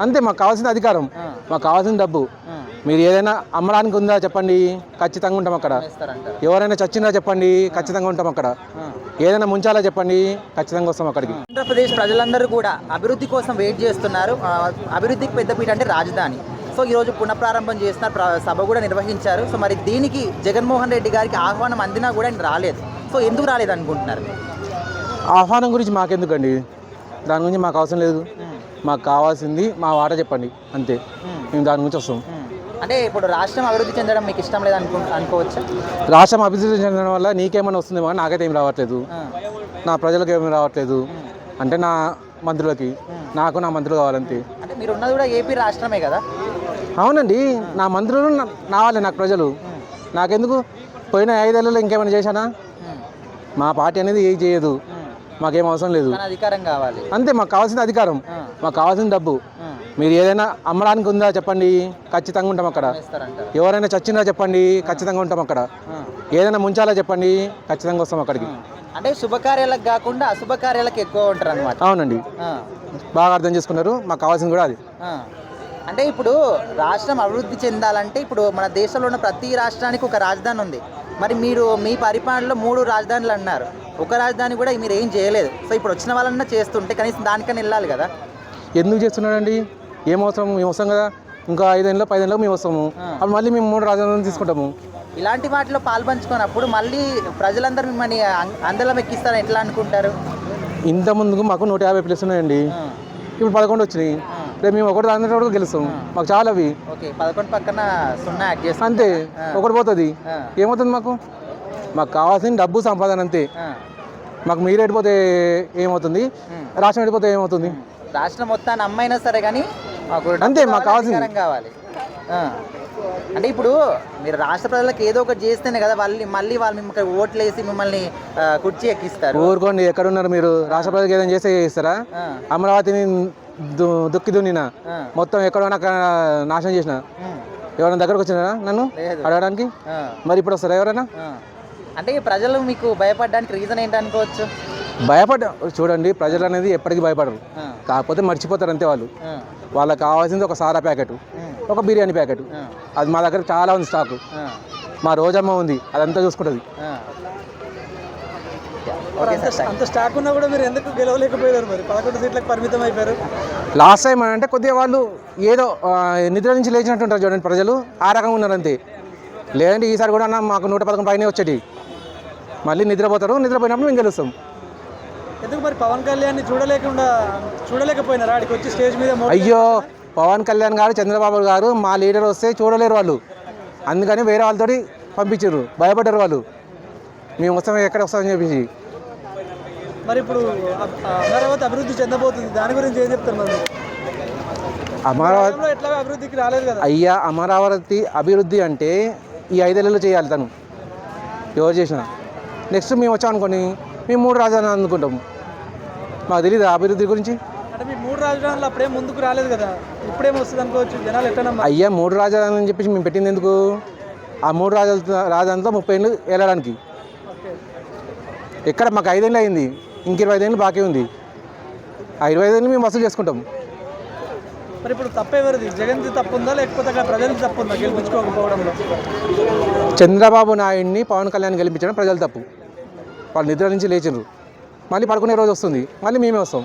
అంతే మాకు కావాల్సిన అధికారం. మాకు కావాల్సిన డబ్బు. మీరు ఏదైనా అమ్మడానికి ఉందా చెప్పండి. ఖచ్చితంగా ఉంటాం అక్కడ. ఎవరైనా చచ్చినా చెప్పండి ఖచ్చితంగా ఉంటాం అక్కడ. ఏదైనా ముంచాలా చెప్పండి ఖచ్చితంగా వస్తాం అక్కడికి. ఆంధ్రప్రదేశ్ ప్రజలందరూ కూడా అభివృద్ధి కోసం వెయిట్ చేస్తున్నారు. అభివృద్ధికి పెద్దపీట అంటే రాజధాని. సో ఈరోజు పునఃప్రారంభం చేస్తున్నారు ప్ర- సభ కూడా నిర్వహించారు. సో మరి దీనికి జగన్మోహన్ రెడ్డి గారికి ఆహ్వానం అందినా కూడా ఆయన రాలేదు. సో ఎందుకు రాలేదు అనుకుంటున్నారు ఆహ్వానం గురించి మాకెందుకండి? దాని గురించి మాకు అవసరం లేదు. మాకు కావాల్సింది మా వాట చెప్పండి అంతే. మేము. దాని గురించి వస్తాం. అంటే ఇప్పుడు రాష్ట్రం అభివృద్ధి చెందడం మీకు ఇష్టం లేదు అనుకు అనుకోవచ్చా? రాష్ట్రం అభివృద్ధి చెందడం వల్ల నీకేమైనా వస్తుందేమో నాకైతే ఏం రావట్లేదు. నా ప్రజలకు ఏమి రావట్లేదు. అంటే నా మంత్రులకి నాకు నా మంత్రులు కావాలంతే. అంటే మీరు ఉన్నది కూడా ఏపీ రాష్ట్రమే కదా? అవునండి నా మంత్రులు నా- నా వాళ్ళే నాకు ప్రజలు. నాకెందుకు? పోయిన ఐదేళ్ళలో ఇంకేమైనా చేశానా. మా పార్టీ అనేది ఏం చేయదు. మాకేం అవసరం లేదు. అధికారం కావాలి. అంతే మాకు కావాల్సిన అధికారం. మాకు కావాల్సిన డబ్బు. మీరు ఏదైనా అమ్మడానికి ఉందా చెప్పండి. ఖచ్చితంగా ఉంటాం అక్కడ. ఎవరైనా చచ్చినా చెప్పండి. ఖచ్చితంగా ఉంటాం అక్కడ. ఏదైనా ముంచాలా చెప్పండి. ఖచ్చితంగా వస్తాం అక్కడికి. అంటే శుభకార్యాలకు కాకుండా అశుభకార్యాలకు ఎక్కువ ఉంటారు అనమాట అవునండి బాగా అర్థం చేసుకున్నారు. మాకు కావాల్సింది కూడా అది. అంటే ఇప్పుడు రాష్ట్రం అభివృద్ధి చెందాలంటే ఇప్పుడు మన దేశంలో ఉన్న ప్రతి రాష్ట్రానికి ఒక రాజధాని ఉంది. మరి మీరు మీ పరిపాలనలో మూడు రాజధానులు అన్నారు. ఒక రాజధాని కూడా మీరు ఏం చేయలేదు. సో ఇప్పుడు వచ్చిన వాళ్ళన్నా చేస్తుంటే కనీసం దానికన్నా వెళ్ళాలి కదా. ఎందుకు చేస్తున్నాడండి? ఏం అవసరం? మేము వస్తాం కదా? ఇంకా ఐదేళ్ళలో పదేళ్ళలో మేము వస్తాము. అప్పుడు మళ్ళీ మేము మూడు రాజధానులు తీసుకుంటాము. ఇలాంటి వాటిలో పాల్పంచుకున్నప్పుడు మళ్ళీ ప్రజలందరూ మిమ్మల్ని అం- అందలం ఎక్కిస్తారని ఎట్లా అనుకుంటారు? ఇంత ముందుకు మాకు నూట యాభై ప్లేస్ ఉన్నాయండి. ఇప్పుడు పదకొండు వచ్చినాయి. రేపు మేము ఒకటి దాని కూడా గెలుస్తాం. మాకు చాలా అవి. పదకొండు పక్కన సున్నా యాడ్ చేస్తాం. అంతే. ఒకటి పోతుంది. ఏమవుతుంది మాకు? మాకు కావాల్సిన డబ్బు సంపాదన అంతే. మాకు మీరు ఎడిపోతే ఏమవుతుంది? రాష్ట్రం ఎడిపోతే ఏమవుతుంది? రాష్ట్రం మొత్తాన్ని అమ్మైనా సరే కానీ మాకు అంతే, మాకు కావాలి, కావాల్సింది. కావాలి. అంటే ఇప్పుడు మీరు రాష్ట్ర ప్రజలకు ఏదో ఒకటి చేస్తేనే కదా వాళ్ళు మళ్ళీ వాళ్ళు మిమ్మల్ని ఓట్లు వేసి మిమ్మల్ని కుర్చీ ఎక్కిస్తారు ఊరుకోండి ఎక్కడున్నారు మీరు రాష్ట్ర ప్రజలకు ఏదైనా చేస్తే చేస్తారా ఆ. అమరావతిని దుక్కి దున్నిన. మొత్తం ఎక్కడైనా నాశనం చేసిన. ఎవరైనా దగ్గరకు వచ్చినారా నన్ను. అడగడానికి. మరి ఇప్పుడు వస్తారా ఎవరైనా. అంటే ప్రజలు మీకు భయపడడానికి రీజన్ ఏంటి అనుకోవచ్చు భయపడ చూడండి ప్రజలు అనేది ఎప్పటికీ భయపడరు. కాకపోతే మర్చిపోతారు అంతే వాళ్ళు. వాళ్ళకి కావాల్సింది ఒక సారా ప్యాకెట్. ఒక బిర్యానీ ప్యాకెట్. అది మా దగ్గర చాలా ఉంది స్టాక్. మా రోజమ్మ ఉంది అదంతా చూసుకుంటుంది. అంత స్టాక్ ఉన్నా కూడా మీరు ఎందుకు గెలవలేకపోయారు మరి పదకొండు సీట్లకు పరిమితం అయిపోయారు లాస్ట్ టైం అంటే కొద్దిగా వాళ్ళు ఏదో నిద్ర నుంచి లేచినట్టు ఉంటారు చూడండి ప్రజలు ఆ రకంగా ఉన్నారు అంతే లేదంటే ఈసారి కూడా అన్న మాకు నూట పదకొండు పైన వచ్చేటి మళ్ళీ నిద్రపోతారు నిద్రపోయినప్పుడు మేము గెలుస్తాం ఎందుకు మరి పవన్ కళ్యాణ్ చూడలేకుండా చూడలేకపోయినారా? ఆడికి వచ్చి స్టేజ్ మీద అయ్యో పవన్ కళ్యాణ్ గారు చంద్రబాబు గారు మా లీడర్ వస్తే చూడలేరు వాళ్ళు. అందుకని వేరే వాళ్ళతోటి పంపించారు. భయపడ్డారు వాళ్ళు. మేము వస్తాం ఎక్కడ వస్తామని చెప్పేసి. మరి ఇప్పుడు అమరావతి అభివృద్ధి చెందబోతుంది. దాని గురించి ఏం చెప్తారు మరి అమరావతి ఎట్లా అభివృద్ధికి రాలేదు కదా. అయ్యా అమరావతి అభివృద్ధి అంటే ఈ ఐదేళ్ళలో చేయాలి తను. ఎవరు చేసినా. నెక్స్ట్ మేము వచ్చాం అనుకోండి మేము మూడు రాజధానులు అందుకుంటాం. మాకు తెలియదు అభివృద్ధి గురించి. అంటే మీ మూడు రాజధానులు అప్పుడేం ముందుకు రాలేదు కదా? ఇప్పుడేం వస్తుంది అనుకోవచ్చు జనాలు ఎట్లా? అయ్యా మూడు రాజధానులు అని చెప్పేసి మేము పెట్టింది ఎందుకు? ఆ మూడు రాజధానులతో రాజధానితో ముప్పై ఏళ్ళు వెళ్ళడానికి ఎక్కడ మాకు ఐదేళ్ళు అయింది ఇంక ఇరవై ఐదేళ్ళు బాకీ ఉంది. ఆ ఇరవై ఐదేళ్ళు మేము వసూలు చేసుకుంటాం. మరి ఇప్పుడు తప్పెవరిది జగన్ది తప్పు ఉందా లేకపోతే అక్కడ ప్రజలది తప్పు ఉందా గెలిపించుకోకపోవడంలో? చంద్రబాబు నాయుడిని పవన్ కళ్యాణ్ గెలిపించడం ప్రజలు తప్పు. వాళ్ళు నిద్ర నుంచి లేచినారు మళ్ళీ పడుకునే రోజు వస్తుంది. మళ్ళీ మేమే వస్తాం.